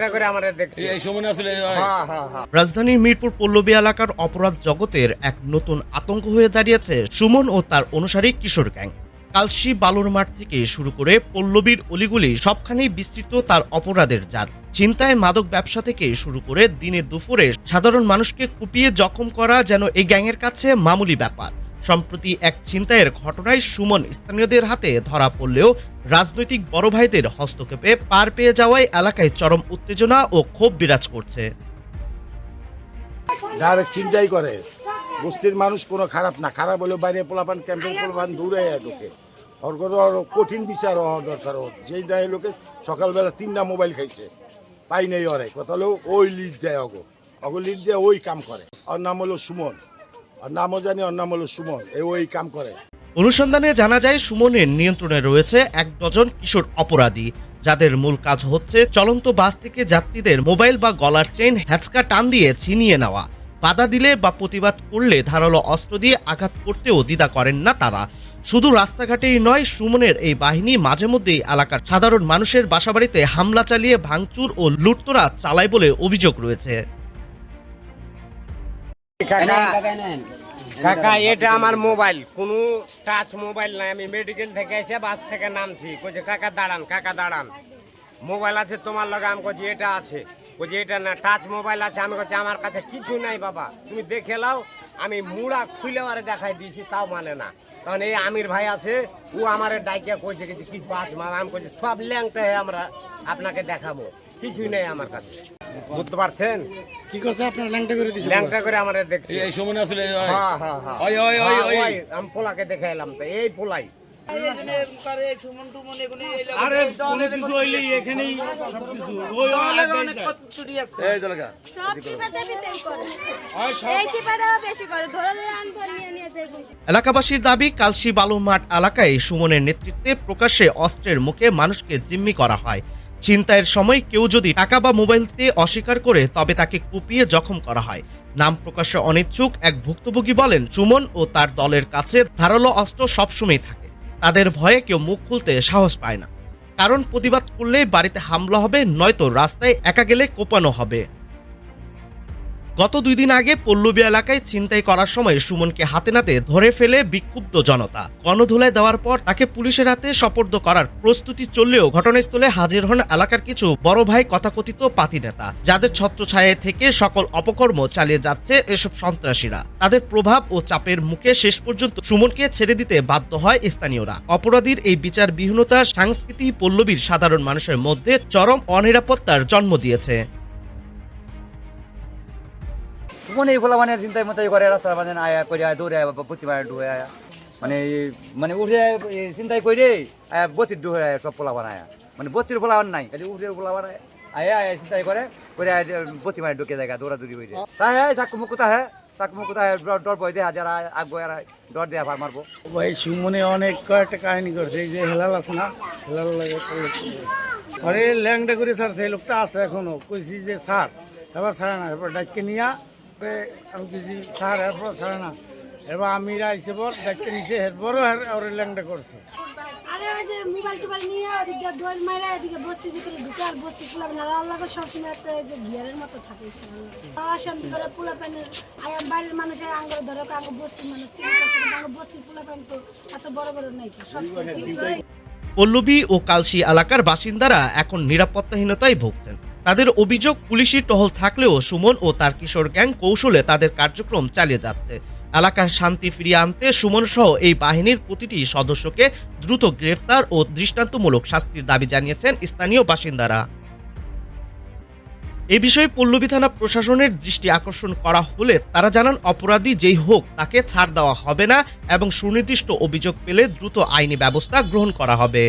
ল্যাংটা করে আমাদের দেখছি। এই সময় আসলে হ্যাঁ হ্যাঁ হ্যাঁ। রাজধানীর মিরপুর পল্লবী এলাকার অপরাধ জগতের এক নতুন আতঙ্ক হয়ে দাঁড়িয়েছে সুমন ও তার অনুসারী কিশোর গ্যাং। কালশি বালুর মাঠ থেকে শুরু করে পল্লবীর অলিগুলি সবখানেই বিস্তৃত তার অপরাধের জার ছিনতায় মাদক ব্যবসা থেকে শুরু করে দিনে দুপুরে সাধারণ মানুষকে কুপিয়ে জখম করা যেন এই গ্যাংয়ের কাছে মামুলি ব্যাপার। সম্প্রতি এক ছিনতাইয়ের ঘটনায় সুমন স্থানীয়দের হাতে ধরা পড়লেও রাজনৈতিক বড় ভাইদের হস্তক্ষেপে পার পেয়ে যাওয়ায় এলাকায় চরম উত্তেজনা ও ক্ষোভ বিরাজ করছে। ডাইরেক্ট চিন্তাই করে। বস্তির মানুষ কোনো খারাপ না। খারাপ হলেও বাইরে পোলাপান ক্যাম্পের পোলাপান দূরে ঢুকে। ওর কঠিন বিচার হওয়ার দরকার যেই দেয় লোকে সকালবেলা তিনটা মোবাইল খাইছে। পাই নেই ওরে। কথা হলেও ওই লিড দেয় অগো অগো লিড দিয়ে ওই কাম করে। ওর নাম হলো সুমন। নামও জানি, ওর নাম হলো সুমন। এ ওই কাম করে। অনুসন্ধানে জানা যায়, সুমনের নিয়ন্ত্রণে রয়েছে এক ডজন কিশোর অপরাধী, যাদের মূল কাজ হচ্ছে চলন্ত বাস থেকে যাত্রীদের মোবাইল বা গলার চেইন হ্যাচকা টান দিয়ে ছিনিয়ে নেওয়া। বাধা দিলে বা প্রতিবাদ করলে ধারালো অস্ত্র দিয়ে আঘাত করতেও দ্বিধা করেন না তারা। শুধু রাস্তাঘাটেই নয়, সুমনের এই বাহিনী মাঝে মধ্যেই এলাকার সাধারণ মানুষের বাসাবাড়িতে হামলা চালিয়ে ভাঙচুর ও লুটতরা চালায় বলে অভিযোগ রয়েছে। কাকা কাকা এটা আমার মোবাইল। কোনো টাচ মোবাইল নাই আমি মেডিকেল থেকে এসে বাস থেকে নামছি। কইছে কাকা দাঁড়ান কাকা দাঁড়ান। মোবাইল আছে তোমার লগে আমি কছি এটা আছে। কইছে এটা না টাচ মোবাইল আছে। আমি কছি আমার কাছে কিছু নাই বাবা। তুমি দেখে লাও আমি মুড়া খুলে আরে দেখাই দিয়েছি তাও মানে না। কারণ এই আমির ভাই আছে ও আমার ডাইকে কইছে কিছু কিছু আছে মামা আমি কইছে সব ল্যাংটা আমরা আপনাকে দেখাবো। কিছুই নেই আমার কাছে। বুঝতে পারছেন? কি করছে? আপনার ল্যাংটা করে দিছে ল্যাংটা করে আমারে দেখছি। এই সময় আসলে হ্যাঁ, হ্যাঁ, হ্যাঁ। ওই ওই ওই হ্যাঁ, আমি পোলাকে দেখে এলাম তো এই পোলাই। আরে কোনো কিছু হইলেই এখানেই সবকিছু। ওই এই দলকা সব এই চিপাটা বেশি করে। ধরে ধরে আনব নিয়ে নিয়ে যাইবো এলাকাবাসীর দাবি কালশি বালু মাঠ এলাকায় সুমনের নেতৃত্বে প্রকাশ্যে অস্ত্রের মুখে মানুষকে জিম্মি করা হয়। ছিনতাইয়ের সময় কেউ যদি টাকা বা মোবাইল দিতে অস্বীকার করে তবে তাকে কুপিয়ে জখম করা হয়। নাম প্রকাশ্যে অনিচ্ছুক এক ভুক্তভোগী বলেন সুমন ও তার দলের কাছে ধারালো অস্ত্র সবসময় থাকে। তাদের ভয়ে কেউ মুখ খুলতে সাহস পায় না। কারণ প্রতিবাদ করলেই বাড়িতে হামলা হবে, নয়তো রাস্তায় একা গেলে কোপানো হবে। গত দুই দিন আগে পল্লবী এলাকায় ছিনতাই করার সময় সুমনকে হাতে নাতে ধরে ফেলে বিক্ষুব্ধ জনতা। গণধুলায় দেওয়ার পর তাকে পুলিশের হাতে সোপর্দ করার প্রস্তুতি চললেও ঘটনাস্থলে হাজির হন এলাকার কিছু বড় ভাই কথাকথিত পাতি নেতা। যাদের ছত্রছায়া থেকে সকল অপকর্ম চালিয়ে যাচ্ছে এসব সন্ত্রাসীরা। তাদের প্রভাব ও চাপের মুখে শেষ পর্যন্ত সুমনকে ছেড়ে দিতে বাধ্য হয় স্থানীয়রা। অপরাধীর এই বিচার বিহীনতা সংস্কৃতি পল্লবীর সাধারণ মানুষের মধ্যে চরম অনিরাপত্তার জন্ম দিয়েছে। মানে এইগুলো মানে চিন্তায় মতো করে রাস্তা মানে আয়া করে আয়া দৌড়ে আয়া বতি মারে ডুবে আয়া। মানে মানে উঠে চিন্তাই করে আয়া বতির ডুবে আয়া সব পোলা বানায় মানে বতির পোলা নাই, খালি উঠের পোলা বানায় আয়া আয়া চিন্তাই করে করে বতি মারে ঢুকে যায় দৌড়া দৌড়ি হয়ে যায় তাই হ্যাঁ চাকু মুকু তা হ্যাঁ চাকু মুকু তা ডর বই দেয়া যারা এরা ডর দেয়া ভার মারবো। ভাই, সুমনে অনেক কয়েকটা কাহিনী করছে যে হেলাল আছে না হেলাল লাগে আরে ল্যাংটা করে স্যার সেই লোকটা আছে এখনও। কইছি যে, স্যার, এবার ছাড়ে না এরপর ডাক্কে নিয়া এ, আমি কিছু স্যার এরপর ছাড়ে না। এবার আমি আইসে পর ডাক্কে নিচে এরপরও ওর ল্যাংটা করছে। আরে ওই যে মোবাইল টোবাইল নিয়ে ওদিকে দৌড় মারা এদিকে বস্তি ভিতরে ঢুকে আর বস্তি সবসময় একটা এই যে গিয়ারের মতো থাকে। অশান্তি করে পোলাপানের আয়া বাইরের মানুষের আঙ্গুর ধরে আঙ্গ বস্তির মানুষ আঙ্গ বস্তির পোলাপান তো এত বড় বড় নাই তো সব পল্লবী ও কালশি এলাকার বাসিন্দারা এখন নিরাপত্তাহীনতায় ভুগছেন। তাদের অভিযোগ পুলিশি টহল থাকলেও সুমন ও তার কিশোর গ্যাং কৌশলে তাদের কার্যক্রম চালিয়ে যাচ্ছে। এলাকার শান্তি ফিরিয়ে আনতে সুমন সহ এই বাহিনীর প্রতিটি সদস্যকে দ্রুত গ্রেফতার ও দৃষ্টান্তমূলক শাস্তির দাবি জানিয়েছেন স্থানীয় বাসিন্দারা। এ বিষয়ে পল্লবী থানা প্রশাসনের দৃষ্টি আকর্ষণ করা হলে তারা জানান, অপরাধী যেই হোক, তাকে ছাড় দেওয়া হবে না এবং সুনির্দিষ্ট অভিযোগ পেলে দ্রুত আইনি ব্যবস্থা গ্রহণ করা হবে।